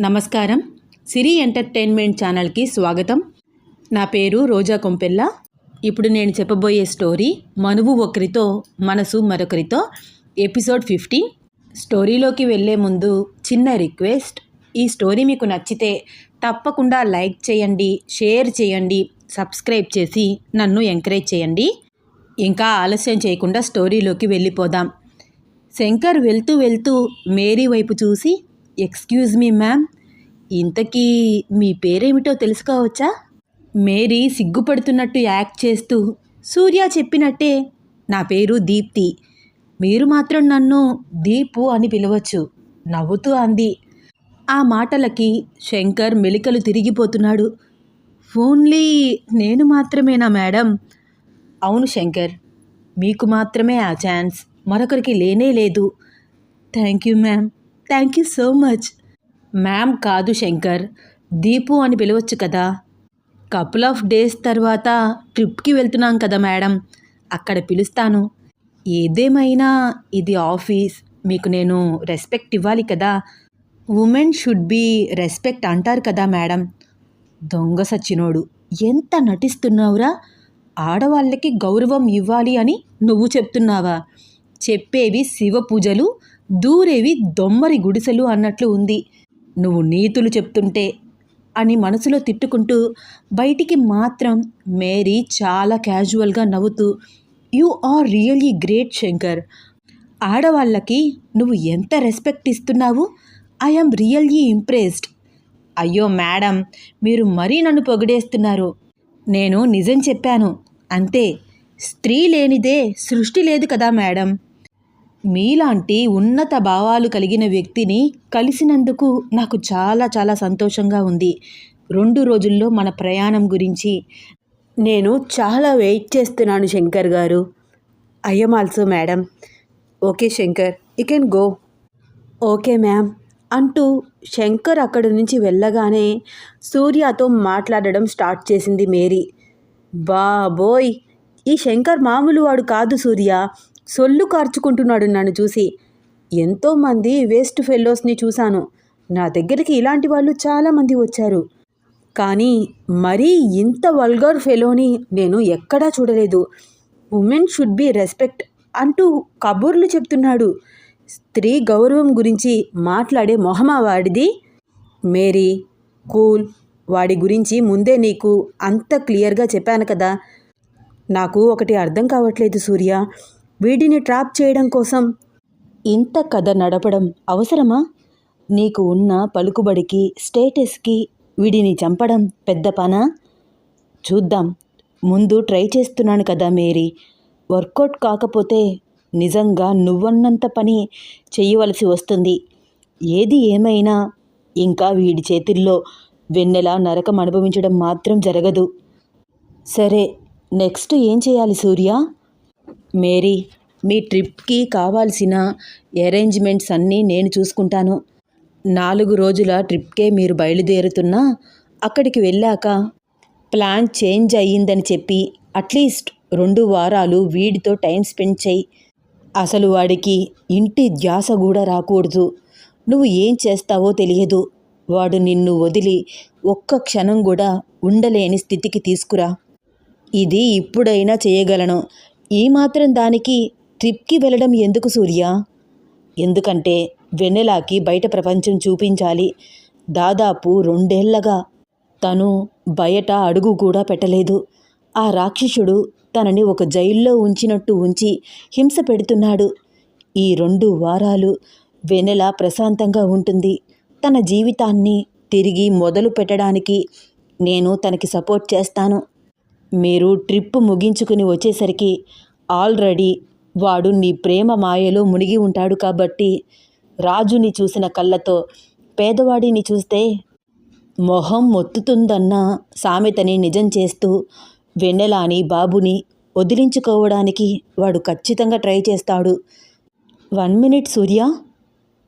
నమస్కారం. సిరి ఎంటర్టైన్మెంట్ ఛానల్కి స్వాగతం. నా పేరు రోజా కొంపెల్ల. ఇప్పుడు నేను చెప్పబోయే స్టోరీ మనువు ఒకరితో మనసు మరొకరితో ఎపిసోడ్ ఫిఫ్టీన్. స్టోరీలోకి వెళ్ళే ముందు చిన్న రిక్వెస్ట్. ఈ స్టోరీ మీకు నచ్చితే తప్పకుండా లైక్ చేయండి షేర్ చేయండి సబ్స్క్రైబ్ చేసి నన్ను ఎంకరేజ్ చేయండి. ఇంకా ఆలస్యం చేయకుండా స్టోరీలోకి వెళ్ళిపోదాం. శంకర్ వెళ్తూ వెళ్తూ మేరీ వైపు చూసి ఎక్స్క్యూజ్ మీ మ్యామ్. ఇంతకీ మీ పేరేమిటో తెలుసుకోవచ్చా? మేరీ సిగ్గుపడుతున్నట్టు యాక్ట్ చేస్తూ సూర్య చెప్పినట్టే నా పేరు దీప్తి. మీరు మాత్రం నన్ను దీపు అని పిలవచ్చు నవ్వుతూ అంది. ఆ మాటలకి శంకర్ మెలికలు తిరిగిపోతున్నాడు. ఓన్లీ నేను మాత్రమేనా మేడం? అవును శంకర్ మీకు మాత్రమే ఆ ఛాన్స్. మరొకరికి లేనే లేదు. Thank you ma'am. Thank you so much ma'am కాదు శంకర్. దీపు అని పిలవచ్చు కదా. కపుల్ ఆఫ్ డేస్ తర్వాత ట్రిప్కి వెళ్తున్నాం కదా మేడం. అక్కడ పిలుస్తాను. ఏదేమైనా ఇది ఆఫీస్. మీకు నేను రెస్పెక్ట్ ఇవ్వాలి కదా. ఉమెన్ షుడ్ బీ రెస్పెక్ట్ అంటారు కదా మేడం. దొంగ సచ్చినోడు. ఎంత నటిస్తున్నావురా? ఆడవాళ్ళకి గౌరవం ఇవ్వాలి అని నువ్వు చెప్తున్నావా? చెప్పేవి శివ పూజలు దూరేవి దొమ్మరి గుడిసెలు అన్నట్లు ఉంది. నువ్వు నీతులు చెప్తుంటే అని మనసులో తిట్టుకుంటూ బయటికి మాత్రం మేరీ చాలా క్యాజువల్గా నవ్వుతూ you are really great Shankar. ఆడవాళ్ళకి నువ్వు ఎంత రెస్పెక్ట్ ఇస్తున్నావు? I'm really impressed. అయ్యో మేడం మీరు మరీ నన్ను పొగిడేస్తున్నారు. నేను నిజం చెప్పాను. అంతే. స్త్రీ లేనిదే సృష్టి లేదు కదా మేడం. మీలాంటి ఉన్నత భావాలు కలిగిన వ్యక్తిని కలిసినందుకు నాకు చాలా చాలా సంతోషంగా ఉంది. రెండు రోజుల్లో మన ప్రయాణం గురించి నేను చాలా వెయిట్ చేస్తున్నాను Shankar garu. I'm also madam. Okay Shankar you can go. Okay ma'am అంటూ శంకర్ అక్కడి నుంచి వెళ్ళగానే సూర్యతో మాట్లాడడం స్టార్ట్ చేసింది మేరీ. బాబోయ్! ఈ శంకర్ మామూలు వాడు కాదు సూర్య. సొల్లు కార్చుకుంటున్నాడు నన్ను చూసి. ఎంతోమంది వేస్ట్ ఫెల్లోస్ని చూశాను. నా దగ్గరికి ఇలాంటి వాళ్ళు చాలామంది వచ్చారు. కానీ మరీ ఇంత వల్గర్ ఫెలోని నేను ఎక్కడా చూడలేదు. ఉమెన్ షుడ్ బి రెస్పెక్ట్ అంటూ కబుర్లు చెప్తున్నాడు. స్త్రీ గౌరవం గురించి మాట్లాడే మొహమా వాడిది? Mary cool. వాడి గురించి ముందే నీకు అంత క్లియర్గా చెప్పాను కదా. నాకు ఒకటి అర్థం కావట్లేదు సూర్య. వీడిని ట్రాప్ చేయడం కోసం. ఇంత కథ నడపడం అవసరమా? నీకు ఉన్న పలుకుబడికి స్టేటస్కి వీడిని చంపడం పెద్ద పనా? చూద్దాం. ముందు ట్రై చేస్తున్నాను కదా మేరీ. వర్కౌట్ కాకపోతే నిజంగా నువ్వన్నంత పని చేయవలసి వస్తుంది. ఏది ఏమైనా ఇంకా వీడి చేతుల్లో వెన్నెలా నరకం అనుభవించడం మాత్రం జరగదు. సరే నెక్స్ట్ ఏం చేయాలి సూర్య? మేరీ మీ ట్రిప్కి కావాల్సిన అరేంజ్మెంట్స్ అన్నీ నేను చూసుకుంటాను. నాలుగు రోజుల ట్రిప్కే మీరు బయలుదేరుతున్నా అక్కడికి వెళ్ళాక ప్లాన్ చేంజ్ అయ్యిందని చెప్పి అట్లీస్ట్ రెండు వారాలు వీడితో టైం స్పెండ్ చేయి. అసలు వాడికి ఇంటి ధ్యాస కూడా రాకూడదు. నువ్వు ఏం చేస్తావో తెలియదు. వాడు నిన్ను వదిలి ఒక్క క్షణం కూడా ఉండలేని స్థితికి తీసుకురా. ఇది ఇప్పుడైనా చేయగలను. మాత్రం దానికి ట్రిప్కి వెళ్ళడం ఎందుకు సూర్య? ఎందుకంటే వెన్నెలాకి బయట ప్రపంచం చూపించాలి. దాదాపు రెండేళ్ళగా తను బయట అడుగు కూడా పెట్టలేదు. ఆ రాక్షసుడు తనని ఒక జైల్లో ఉంచినట్టు ఉంచి హింస పెడుతున్నాడు. ఈ రెండు వారాలు వెనెల ప్రశాంతంగా ఉంటుంది. తన జీవితాన్ని తిరిగి మొదలు పెట్టడానికి నేను తనకి సపోర్ట్ చేస్తాను. మీరు ట్రిప్ ముగించుకుని వచ్చేసరికి ఆల్రెడీ వాడు నీ ప్రేమ మాయలో మునిగి ఉంటాడు కాబట్టి రాజుని చూసిన కళ్ళతో పేదవాడిని చూస్తే మొహం మొత్తుతుందన్న సామెతని నిజం చేస్తూ వెన్నెలాని బాబుని వదిలించుకోవడానికి వాడు ఖచ్చితంగా ట్రై చేస్తాడు. వన్ మినిట్ సూర్య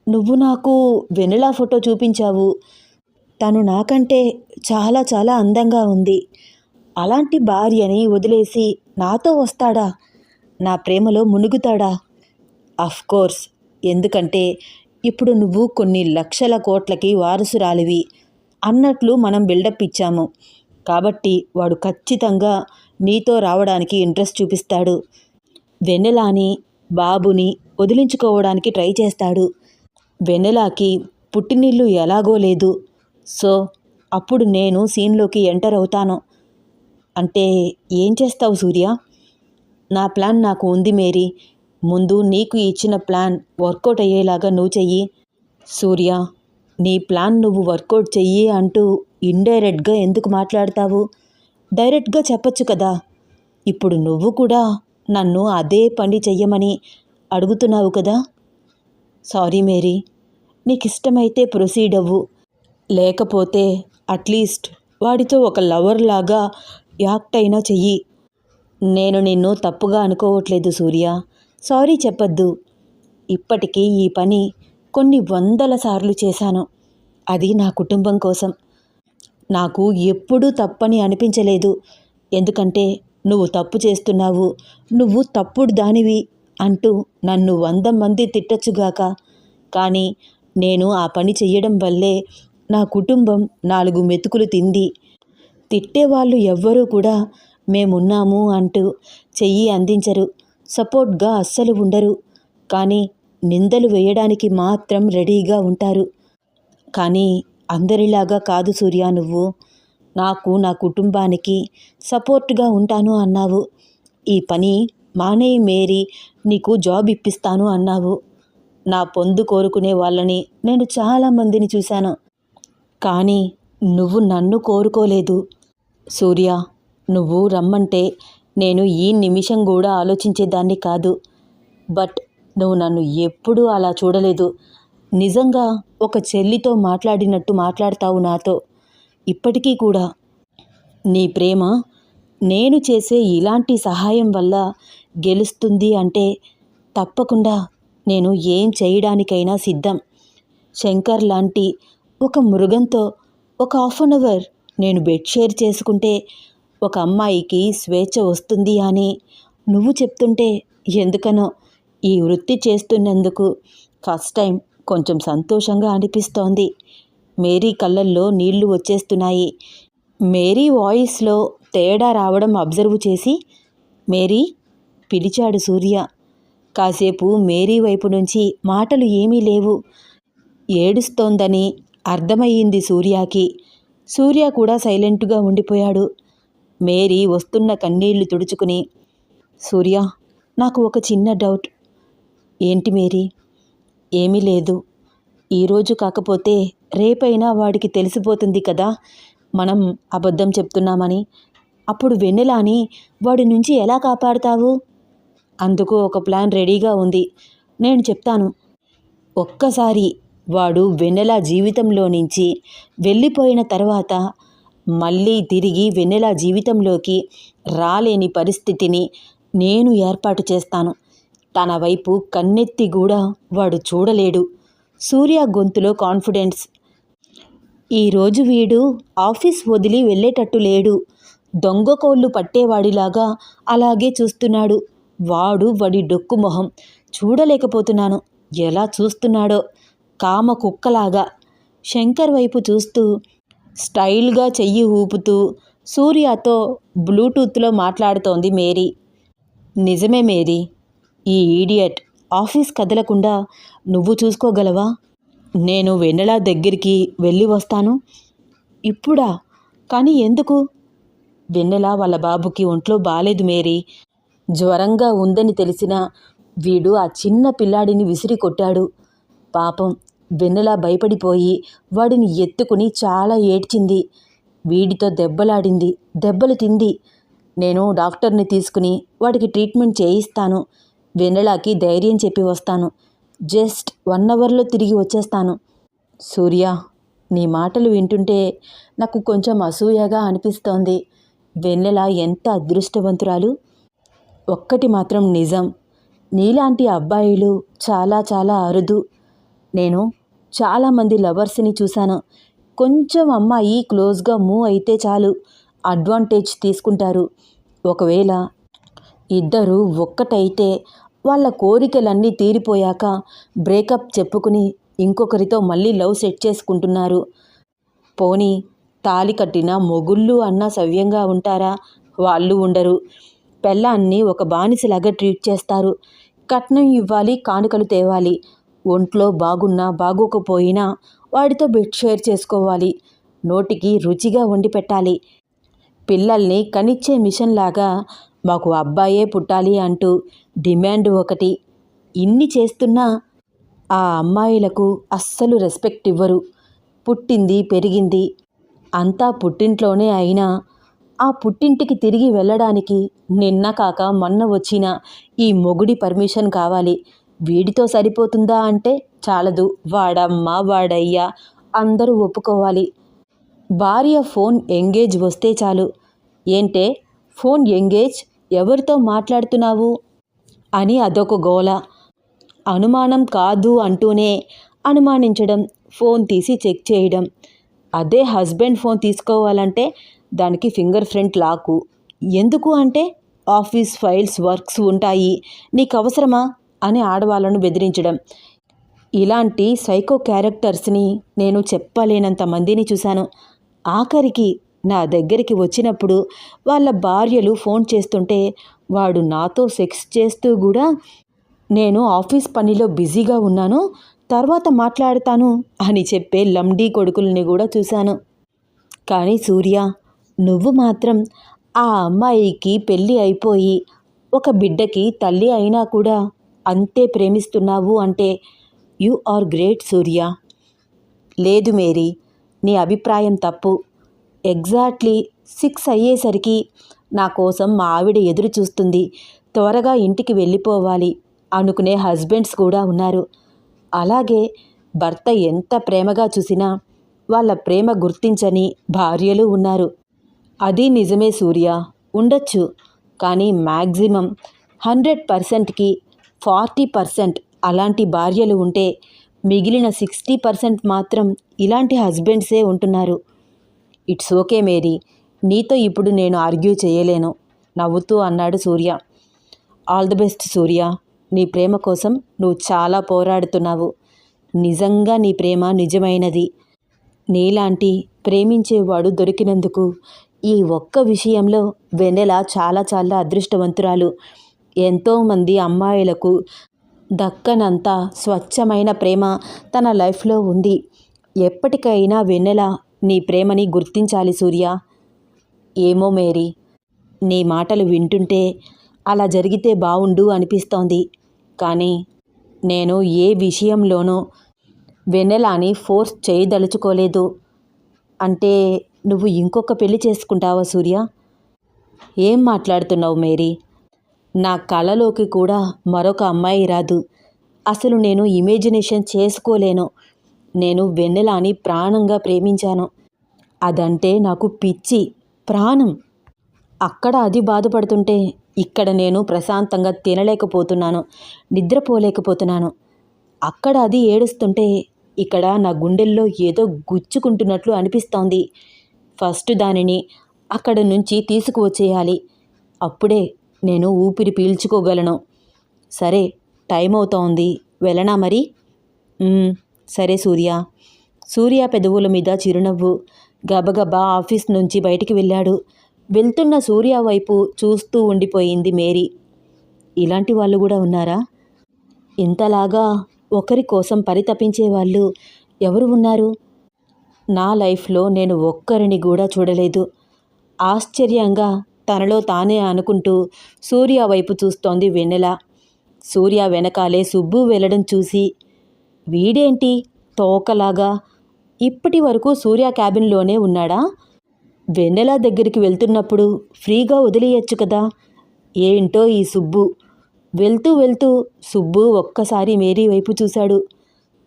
నువ్వు నాకు వెన్నెలా ఫోటో చూపించావు? తను నాకంటే చాలా చాలా అందంగా ఉంది. అలాంటి భార్యని వదిలేసి నాతో వస్తాడా? నా ప్రేమలో మునుగుతాడా? అఫ్కోర్స్ ఎందుకంటే ఇప్పుడు నువ్వు కొన్ని లక్షల కోట్లకి వారసురాలివి అన్నట్లు మనం బిల్డప్ ఇచ్చాము. కాబట్టి వాడు ఖచ్చితంగా నీతో రావడానికి ఇంట్రెస్ట్ చూపిస్తాడు. వెన్నెలాని బాబుని వదిలించుకోవడానికి ట్రై చేస్తాడు. వెన్నెలాకి పుట్టినిల్లు ఎలాగో లేదు. సో అప్పుడు నేను సీన్లోకి ఎంటర్ అవుతాను. అంటే ఏం చేస్తావు సూర్య? నా ప్లాన్ నాకు ఉంది మేరీ. ముందు నీకు ఇచ్చిన ప్లాన్ వర్కౌట్ అయ్యేలాగా నువ్వు చెయ్యి. సూర్య నీ ప్లాన్ నువ్వు వర్కౌట్ చెయ్యి అంటూ ఇండైరెక్ట్గా ఎందుకు మాట్లాడతావు? డైరెక్ట్గా చెప్పొచ్చు కదా. ఇప్పుడు నువ్వు కూడా నన్ను అదే పని చెయ్యమని అడుగుతున్నావు కదా. సారీ మేరీ నీకు ఇష్టమైతే ప్రొసీడ్ అవ్వు. లేకపోతే అట్లీస్ట్ వాడితో ఒక లవర్ లాగా యాక్ట్ అయినా చెయ్యి. నేను నిన్ను తప్పుగా అనుకోవట్లేదు సూర్య. సారీ చెప్పొద్దు. ఇప్పటికీ ఈ పని కొన్ని వందల సార్లు చేశాను. అది నా కుటుంబం కోసం. నాకు ఎప్పుడూ తప్పని అనిపించలేదు. ఎందుకంటే నువ్వు తప్పు చేస్తున్నావు. నువ్వు తప్పుడు దానివి అంటూ నన్ను వంద మంది తిట్టచ్చుగాక కానీ నేను ఆ పని చెయ్యడం వల్లే నా కుటుంబం నాలుగు మెతుకులు తింది. తిట్టేవాళ్ళు ఎవ్వరూ కూడా మేమున్నాము అంటూ చెయ్యి అందించరు. సపోర్ట్గా అస్సలు ఉండరు. కానీ నిందలు వేయడానికి మాత్రం రెడీగా ఉంటారు. కానీ అందరిలాగా కాదు సూర్య నువ్వు. నాకు నా కుటుంబానికి సపోర్ట్గా ఉంటాను అన్నావు. ఈ పని మానే మేరీ నీకు జాబ్ ఇప్పిస్తాను అన్నావు. నా పొందు కోరుకునే వాళ్ళని నేను చాలామందిని చూశాను. కానీ నువ్వు నన్ను కోరుకోలేదు. సూర్య నువ్వు రమ్మంటే నేను ఈ నిమిషం కూడా ఆలోచించేదాన్ని కాదు. బట్ నువ్వు నన్ను ఎప్పుడూ అలా చూడలేదు. నిజంగా ఒక చెల్లితో మాట్లాడినట్టు మాట్లాడతావు నాతో. ఇప్పటికీ కూడా. నీ ప్రేమ నేను చేసే ఇలాంటి సహాయం వల్ల గెలుస్తుంది అంటే తప్పకుండా నేను ఏం చేయడానికైనా సిద్ధం. శంకర్ లాంటి ఒక మృగంతో ఒక హాఫ్ అన్ అవర్ నేను బెడ్ షేర్ చేసుకుంటే ఒక అమ్మాయికి స్వేచ్ఛ వస్తుంది అని నువ్వు చెప్తుంటే ఎందుకనో ఈ వృత్తి చేస్తున్నందుకు ఫస్ట్ టైం కొంచెం సంతోషంగా అనిపిస్తోంది. మేరీ కళ్ళల్లో నీళ్ళు వచ్చేస్తున్నాయి. మేరీ వాయిస్లో తేడా రావడం అబ్జర్వ్ చేసి మేరీ పిలిచాడు సూర్య. కాసేపు మేరీ వైపు నుంచి మాటలు ఏమీ లేవు. ఏడుస్తోందని అర్థమయ్యింది సూర్యకి. సూర్య కూడా సైలెంట్గా ఉండిపోయాడు. మేరీ వస్తున్న కన్నీళ్ళు తుడుచుకుని సూర్య నాకు ఒక చిన్న డౌట్. ఏంటి మేరీ? ఏమీ లేదు. ఈరోజు కాకపోతే రేపైనా వాడికి తెలిసిపోతుంది కదా. మనం అబద్ధం చెప్తున్నామని. అప్పుడు వెన్నెలాని వాడి నుంచి ఎలా కాపాడుతావు? అందుకు ఒక ప్లాన్ రెడీగా ఉంది. నేను చెప్తాను. ఒక్కసారి వాడు వెన్నెల జీవితంలో నుంచి వెళ్ళిపోయిన తర్వాత మళ్ళీ తిరిగి వెన్నెల జీవితంలోకి రాలేని పరిస్థితిని నేను ఏర్పాటు చేస్తాను. తన వైపు కన్నెత్తి కూడా వాడు చూడలేడు. సూర్య గొంతులో కాన్ఫిడెన్స్. ఈరోజు వీడు ఆఫీస్ వదిలి వెళ్ళేటట్టు లేడు. దొంగ కోళ్ళు పట్టేవాడిలాగా అలాగే చూస్తున్నాడు. వాడు వాడి డొక్కు మొహం. చూడలేకపోతున్నాను. ఎలా చూస్తున్నాడో కామ కుక్కలాగా. శంకర్ వైపు చూస్తూ స్టైల్గా చెయ్యి ఊపుతూ సూర్యతో బ్లూటూత్లో మాట్లాడుతోంది మేరీ. నిజమే మేరీ ఈ ఈడియట్ ఆఫీస్ కదలకుండా నువ్వు చూసుకోగలవా? నేను వెన్నెల దగ్గరికి వెళ్ళి వస్తాను. ఇప్పుడా? కానీ ఎందుకు? వెన్నెల వాళ్ళ బాబుకి ఒంట్లో బాలేదు మేరీ. జ్వరంగా ఉందని తెలిసిన వీడు ఆ చిన్న పిల్లాడిని విసిరి కొట్టాడు. పాపం వెన్నెల భయపడిపోయి వాడిని ఎత్తుకుని చాలా ఏడ్చింది. వీడితో దెబ్బలాడింది. దెబ్బలు తింది. నేను డాక్టర్ని తీసుకుని వాడికి ట్రీట్మెంట్ చేయిస్తాను. వెన్నెలకి ధైర్యం చెప్పి వస్తాను. జస్ట్ వన్ అవర్లో తిరిగి వచ్చేస్తాను. సూర్య నీ మాటలు వింటుంటే నాకు కొంచెం అసూయగా అనిపిస్తోంది. వెన్నెల ఎంత అదృష్టవంతురాలు? ఒక్కటి మాత్రం నిజం. నీలాంటి అబ్బాయిలు చాలా చాలా అరుదు. నేను చాలామంది లవర్స్ని చూశాను. కొంచెం అమ్మాయి క్లోజ్గా మూవ్ అయితే చాలు. అడ్వాంటేజ్ తీసుకుంటారు. ఒకవేళ ఇద్దరు ఒక్కటైతే వాళ్ళ కోరికలన్నీ తీరిపోయాక బ్రేకప్ చెప్పుకుని ఇంకొకరితో మళ్ళీ లవ్ సెట్ చేసుకుంటున్నారు. పోనీ తాలి కట్టిన మొగుళ్ళు అన్నా సవ్యంగా ఉంటారా? వాళ్ళు ఉండరు. పెళ్ళాన్ని ఒక బానిసలాగా ట్రీట్ చేస్తారు. కట్నం ఇవ్వాలి కానుకలు తేవాలి. ఒంట్లో బాగున్నా బాగోకపోయినా వాడితో బెడ్ షేర్ చేసుకోవాలి. నోటికి రుచిగా వండి పెట్టాలి. పిల్లల్ని కనిచ్చే మిషన్ లాగా మాకు అబ్బాయే పుట్టాలి అంటూ డిమాండ్ ఒకటి. ఇన్ని చేస్తున్నా ఆ అమ్మాయిలకు అస్సలు రెస్పెక్ట్ ఇవ్వరు. పుట్టింది పెరిగింది. అంతా పుట్టింట్లోనే అయినా ఆ పుట్టింటికి తిరిగి వెళ్ళడానికి నిన్న కాక మొన్న వచ్చిన ఈ మొగుడి పర్మిషన్ కావాలి. వీడితో సరిపోతుందా అంటే చాలదు. వాడమ్మ వాడయ్యా అందరూ ఒప్పుకోవాలి. భార్య ఫోన్ ఎంగేజ్ వస్తే చాలు. ఏంటే ఫోన్ ఎంగేజ్ ఎవరితో మాట్లాడుతున్నావు? అని అదొక గోల. అనుమానం కాదు అంటూనే అనుమానించడం ఫోన్ తీసి చెక్ చేయడం. అదే హస్బెండ్ ఫోన్ తీసుకోవాలంటే దానికి ఫింగర్ ప్రింట్ లాకు. ఎందుకు అంటే ఆఫీస్ ఫైల్స్ వర్క్స్ ఉంటాయి. నీకు అవసరమా? అని ఆడవాళ్ళను బెదిరించడం. ఇలాంటి సైకో క్యారెక్టర్స్ని నేను చెప్పలేనంత మందిని చూశాను. ఆఖరికి నా దగ్గరికి వచ్చినప్పుడు వాళ్ళ భార్యలు ఫోన్ చేస్తుంటే వాడు నాతో సెక్స్ చేస్తూ కూడా నేను ఆఫీస్ పనిలో బిజీగా ఉన్నాను తర్వాత మాట్లాడతాను అని చెప్పే లండీ కొడుకుల్ని కూడా చూశాను. కానీ సూర్య నువ్వు మాత్రం ఆ అమ్మాయికి పెళ్ళి అయిపోయి ఒక బిడ్డకి తల్లి అయినా కూడా అంతే ప్రేమిస్తున్నావు అంటే యు ఆర్ గ్రేట్ సూర్య. లేదు మేరీ నీ అభిప్రాయం తప్పు. ఎగ్జాక్ట్లీ సిక్స్ అయ్యేసరికి నా కోసం మా ఆవిడ ఎదురు చూస్తుంది. త్వరగా ఇంటికి వెళ్ళిపోవాలి అనుకునే హస్బెండ్స్ కూడా ఉన్నారు. అలాగే భర్త ఎంత ప్రేమగా చూసినా వాళ్ళ ప్రేమ గుర్తించని భార్యలు ఉన్నారు. అది నిజమే సూర్య ఉండొచ్చు. కానీ మ్యాక్సిమం హండ్రెడ్ పర్సెంట్కి ఫార్టీ పర్సెంట్ అలాంటి భార్యలు ఉంటే మిగిలిన సిక్స్టీ పర్సెంట్ మాత్రం ఇలాంటి హస్బెండ్సే ఉంటున్నారు. ఇట్స్ ఓకే మేరీ నీతో ఇప్పుడు నేను ఆర్గ్యూ చేయలేను నవ్వుతూ అన్నాడు Surya. All the best Surya నీ ప్రేమ కోసం నువ్వు చాలా పోరాడుతున్నావు. నిజంగా నీ ప్రేమ నిజమైనది. నీలాంటి ప్రేమించేవాడు దొరికినందుకు ఈ ఒక్క విషయంలో వెన్నెల చాలా చాలా అదృష్టవంతురాలు. ఎంతోమంది అమ్మాయిలకు దక్కనంత స్వచ్ఛమైన ప్రేమ తన లైఫ్లో ఉంది. ఎప్పటికైనా వెన్నెల నీ ప్రేమని గుర్తించాలి సూర్య. ఏమో మేరీ నీ మాటలు వింటుంటే అలా జరిగితే బావుండు అనిపిస్తోంది. కానీ నేను ఏ విషయంలోనూ వెన్నెలాని ఫోర్స్ చేయదలుచుకోలేదు. అంటే నువ్వు ఇంకొక పెళ్ళి చేసుకుంటావా సూర్య? ఏం మాట్లాడుతున్నావు మేరీ? నా కళలోకి కూడా మరొక అమ్మాయి రాదు. అసలు నేను ఇమేజినేషన్ చేసుకోలేను. నేను వెన్నెలాని ప్రాణంగా ప్రేమించాను. అదంటే నాకు పిచ్చి ప్రాణం. అక్కడ అది బాధపడుతుంటే ఇక్కడ నేను ప్రశాంతంగా తినలేకపోతున్నాను నిద్రపోలేకపోతున్నాను. అక్కడ అది ఏడుస్తుంటే ఇక్కడ నా గుండెల్లో ఏదో గుచ్చుకుంటున్నట్లు అనిపిస్తోంది. ఫస్ట్ దానిని అక్కడ నుంచి తీసుకువచ్చేయాలి. అప్పుడే నేను ఊపిరి పీల్చుకోగలను. సరే టైం అవుతోంది వెళ్ళనా మరి? సరే సూర్య. సూర్య పెదవుల మీద చిరునవ్వు. గబగబా ఆఫీస్ నుంచి బయటికి వెళ్ళాడు. వెళ్తున్న సూర్య వైపు చూస్తూ ఉండిపోయింది మేరీ. ఇలాంటి వాళ్ళు కూడా ఉన్నారా? ఇంతలాగా ఒకరి కోసం పరితపించే వాళ్ళు ఎవరు ఉన్నారు? నా లైఫ్లో నేను ఒక్కరిని కూడా చూడలేదు. ఆశ్చర్యంగా తనలో తానే అనుకుంటూ సూర్య వైపు చూస్తోంది వెన్నెల. సూర్య వెనకాలే సుబ్బు వెళ్ళడం చూసి వీడేంటి? తోకలాగా? ఇప్పటి వరకు సూర్య క్యాబిన్లోనే ఉన్నాడా? వెన్నెల దగ్గరికి వెళ్తున్నప్పుడు ఫ్రీగా వదిలేయచ్చు కదా? ఏంటో ఈ సుబ్బు? వెళ్తూ వెళ్తూ సుబ్బు ఒక్కసారి మేరీ వైపు చూశాడు.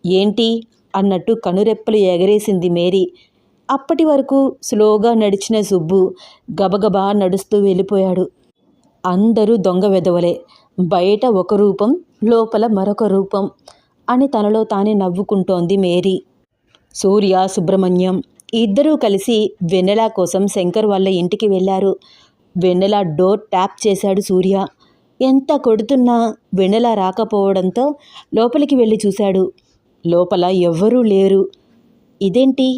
ఏంటి? అన్నట్టు కనురెప్పలు ఎగరేసింది మేరీ. అప్పటి వరకు స్లోగా నడిచిన సుబ్బు గబగబా నడుస్తూ వెళ్ళిపోయాడు. అందరూ దొంగ వెదవలే బయట ఒక రూపం లోపల మరొక రూపం అని తనలో తానే నవ్వుకుంటోంది మేరీ. సూర్య సుబ్రహ్మణ్యం ఇద్దరూ కలిసి వెన్నెల కోసం శంకర్ వాళ్ళ ఇంటికి వెళ్ళారు. వెన్నెల డోర్ ట్యాప్ చేశాడు సూర్య. ఎంత కొడుతున్నా వెన్నెల రాకపోవడంతో లోపలికి వెళ్ళి చూశాడు. లోపల ఎవ్వరూ లేరు. ఇదేంటి?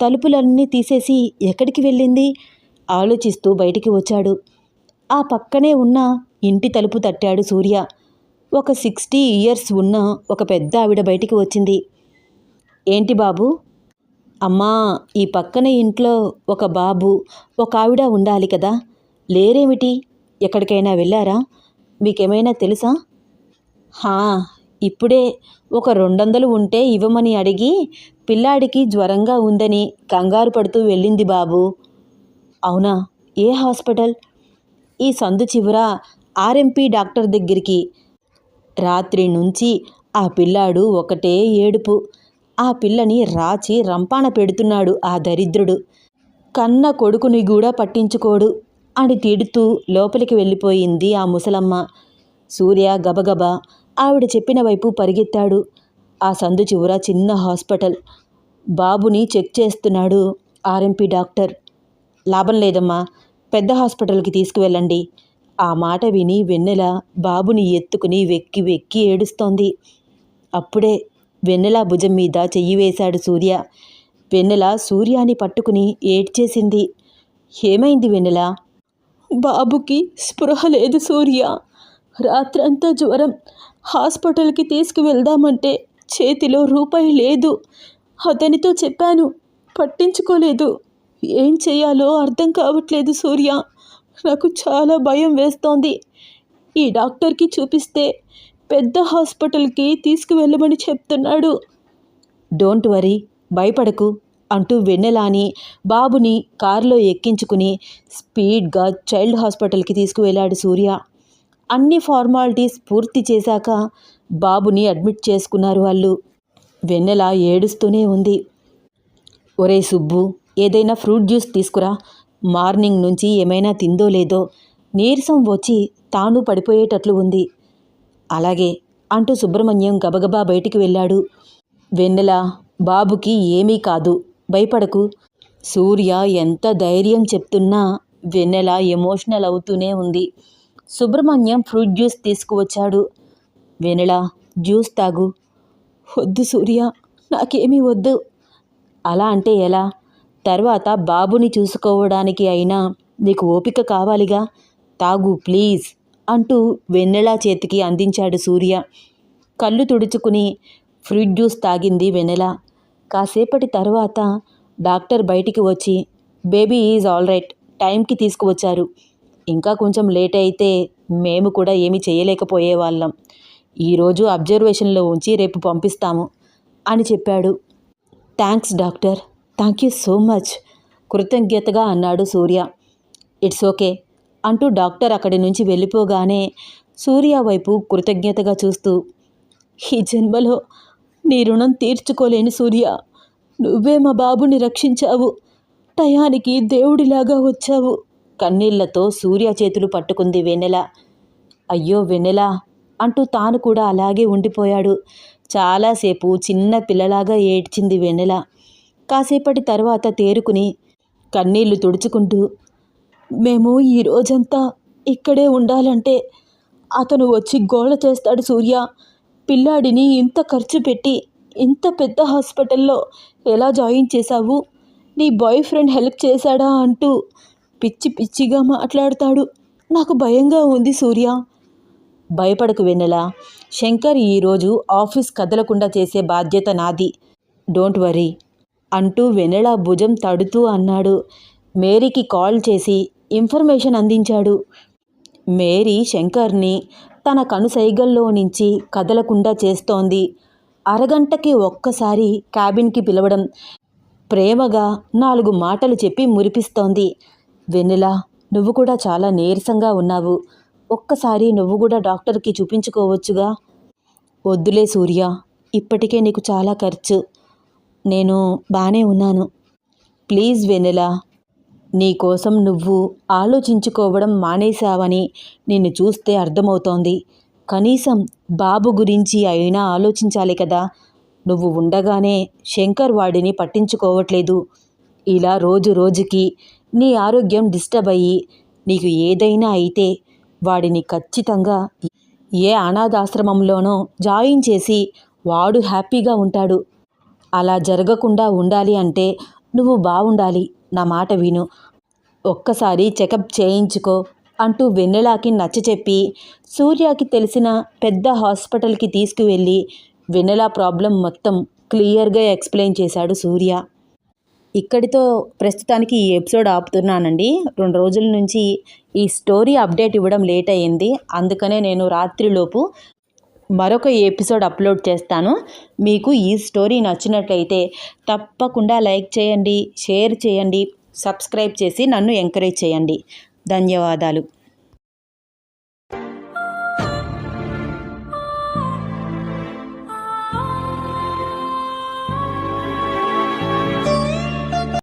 తలుపులన్నీ తీసేసి ఎక్కడికి వెళ్ళింది? ఆలోచిస్తూ బయటికి వచ్చాడు. ఆ పక్కనే ఉన్న ఇంటి తలుపు తట్టాడు సూర్య. ఒక సిక్స్టీ ఇయర్స్ ఉన్న ఒక పెద్ద ఆవిడ బయటికి వచ్చింది. ఏంటి బాబు? అమ్మా ఈ పక్కన ఇంట్లో ఒక బాబు ఒక ఆవిడ ఉండాలి కదా. లేరేమిటి? ఎక్కడికైనా వెళ్ళారా? మీకేమైనా తెలుసా? హా ఇప్పుడే ఒక రెండొందలు ఉంటే ఇవ్వమని అడిగి పిల్లాడికి జ్వరంగా ఉందని కంగారు పడుతూ వెళ్ళింది బాబు. అవునా? ఏ హాస్పిటల్? ఈ సందు చివర ఆర్ఎంపీ డాక్టర్ దగ్గరికి. రాత్రి నుంచి ఆ పిల్లాడు ఒకటే ఏడుపు. ఆ పిల్లని రాచి రంపాన పెడుతున్నాడు ఆ దరిద్రుడు. కన్న కొడుకుని కూడా పట్టించుకోడు అని తిడుతూ లోపలికి వెళ్ళిపోయింది ఆ ముసలమ్మ. సూర్య గబగబా ఆవిడ చెప్పిన వైపు పరిగెత్తాడు. ఆ సందు చివర చిన్న హాస్పిటల్. బాబుని చెక్ చేస్తున్నాడు ఆర్ఎంపీ డాక్టర్. లాభం లేదమ్మా పెద్ద హాస్పిటల్కి తీసుకువెళ్ళండి. ఆ మాట విని వెన్నెల బాబుని ఎత్తుకుని వెక్కి వెక్కి ఏడుస్తోంది. అప్పుడే వెన్నెల భుజం మీద చెయ్యి వేశాడు సూర్య. వెన్నెల సూర్యాని పట్టుకుని ఏడ్చేసింది. ఏమైంది వెన్నెల? బాబుకి స్పృహ లేదు సూర్య. రాత్రంతా జ్వరం. హాస్పిటల్కి తీసుకువెళ్దామంటే చేతిలో రూపాయి లేదు. అతనితో చెప్పాను పట్టించుకోలేదు. ఏం చేయాలో అర్థం కావట్లేదు సూర్య. నాకు చాలా భయం వేస్తోంది. ఈ డాక్టర్కి చూపిస్తే పెద్ద హాస్పిటల్కి తీసుకువెళ్ళమని చెప్తున్నాడు. డోంట్ వరీ భయపడకు అంటూ వెన్నెలాని బాబుని కారులో ఎక్కించుకుని స్పీడ్గా చైల్డ్ హాస్పిటల్కి తీసుకువెళ్ళాడు సూర్య. అన్ని ఫార్మాలిటీస్ పూర్తి చేశాక బాబుని అడ్మిట్ చేసుకున్నారు వాళ్ళు వెన్నెల ఏడుస్తూనే ఉంది. ఒరే సుబ్బు ఏదైనా ఫ్రూట్ జ్యూస్ తీసుకురా. మార్నింగ్ నుంచి ఏమైనా తిందో లేదో నీరసం వచ్చి తాను పడిపోయేటట్లు ఉంది. అలాగే అంటూ సుబ్రహ్మణ్యం గబగబా బయటికి వెళ్ళాడు. వెన్నెల బాబుకి ఏమీ కాదు. భయపడకు. సూర్య ఎంత ధైర్యం చెప్తున్నా వెన్నెల ఎమోషనల్ అవుతూనే ఉంది. సుబ్రహ్మణ్యం ఫ్రూట్ జ్యూస్ తీసుకువచ్చాడు. వెనులా జ్యూస్ తాగు. వద్దు సూర్య నాకేమీ వద్దు. అలా అంటే ఎలా? తర్వాత బాబుని చూసుకోవడానికి అయినా నీకు ఓపిక కావాలిగా? తాగు ప్లీజ్ అంటూ వెన్నెల చేతికి అందించాడు సూర్య. కళ్ళు తుడుచుకుని ఫ్రూట్ జ్యూస్ తాగింది వెన్నెల. కాసేపటి తర్వాత డాక్టర్ బయటికి వచ్చి బేబీ ఈజ్ ఆల్ రైట్ టైంకి తీసుకువచ్చారు. ఇంకా కొంచెం లేట్ అయితే మేము కూడా ఏమీ చేయలేకపోయేవాళ్ళం. ఈరోజు అబ్జర్వేషన్లో ఉంచి రేపు పంపిస్తాము అని చెప్పాడు. Thanks doctor. Thank you so much. కృతజ్ఞతగా అన్నాడు సూర్య. ఇట్స్ ఓకే అంటూ డాక్టర్ అక్కడి నుంచి వెళ్ళిపోగానే సూర్య వైపు కృతజ్ఞతగా చూస్తూ ఈ జన్మలో నీ రుణం తీర్చుకోలేని సూర్య. నువ్వే మా బాబుని రక్షించావు. టయానికి దేవుడిలాగా వచ్చావు. కన్నీళ్ళతో సూర్య చేతులు పట్టుకుంది వెన్నెల. అయ్యో వెన్నెల! అంటూ తాను కూడా అలాగే ఉండిపోయాడు. చాలాసేపు చిన్న పిల్లలాగా ఏడ్చింది వెన్నెల. కాసేపటి తర్వాత తేరుకుని కన్నీళ్ళు తుడుచుకుంటూ మేము ఈ రోజంతా ఇక్కడే ఉండాలంటే అతను వచ్చి గోళ చేస్తాడు సూర్య. పిల్లాడిని ఇంత ఖర్చు పెట్టి ఇంత పెద్ద హాస్పిటల్లో ఎలా జాయిన్ చేశావు? నీ బాయ్ ఫ్రెండ్ హెల్ప్ చేశాడా? అంటూ పిచ్చి పిచ్చిగా మాట్లాడతాడు. నాకు భయంగా ఉంది సూర్య. భయపడకు వెన్నెలా. శంకర్ ఈరోజు ఆఫీస్ కదలకుండా చేసే బాధ్యత నాది. డోంట్ వరీ అంటూ వెన్నెల భుజం తడుతూ అన్నాడు. మేరీకి కాల్ చేసి ఇన్ఫర్మేషన్ అందించాడు. మేరీ శంకర్ని తన కనుసైగల్లో నుంచి కదలకుండా చేస్తోంది. అరగంటకి ఒక్కసారి క్యాబిన్కి పిలవడం ప్రేమగా నాలుగు మాటలు చెప్పి మురిపిస్తోంది. వెన్నెల నువ్వు కూడా చాలా నీరసంగా ఉన్నావు. ఒక్కసారి నువ్వు కూడా డాక్టర్కి చూపించుకోవచ్చుగా? వద్దులే సూర్య ఇప్పటికే నీకు చాలా ఖర్చు. నేను బాగానే ఉన్నాను. ప్లీజ్ వెన్నెల నీకోసం నువ్వు ఆలోచించుకోవడం మానేశావని నిన్ను చూస్తే అర్థమవుతోంది. కనీసం బాబు గురించి అయినా ఆలోచించాలి కదా. నువ్వు ఉండగానే శంకర్ వాడిని పట్టించుకోవట్లేదు. ఇలా రోజు రోజుకి నీ ఆరోగ్యం డిస్టర్బ్ అయ్యి నీకు ఏదైనా అయితే వాడిని ఖచ్చితంగా ఏ అనాథాశ్రమంలోనో జాయిన్ చేసి వాడు హ్యాపీగా ఉంటాడు. అలా జరగకుండా ఉండాలి అంటే నువ్వు బాగుండాలి నా మాట విను. ఒక్కసారి చెకప్ చేయించుకో అంటూ వెన్నెలాకి నచ్చచెప్పి సూర్యకి తెలిసిన పెద్ద హాస్పిటల్కి తీసుకువెళ్ళి వెన్నెల ప్రాబ్లం మొత్తం క్లియర్గా ఎక్స్ప్లెయిన్ చేశాడు సూర్య. ఇక్కడితో ప్రస్తుతానికి ఈ ఎపిసోడ్ ఆపుతున్నానండి. రెండు రోజుల నుంచి ఈ స్టోరీ అప్డేట్ ఇవ్వడం లేట్ అయ్యింది. అందుకనే నేను రాత్రిలోపు మరొక ఎపిసోడ్ అప్లోడ్ చేస్తాను. మీకు ఈ స్టోరీ నచ్చినట్లయితే తప్పకుండా లైక్ చేయండి షేర్ చేయండి సబ్స్క్రైబ్ చేసి నన్ను ఎంకరేజ్ చేయండి. ధన్యవాదాలు.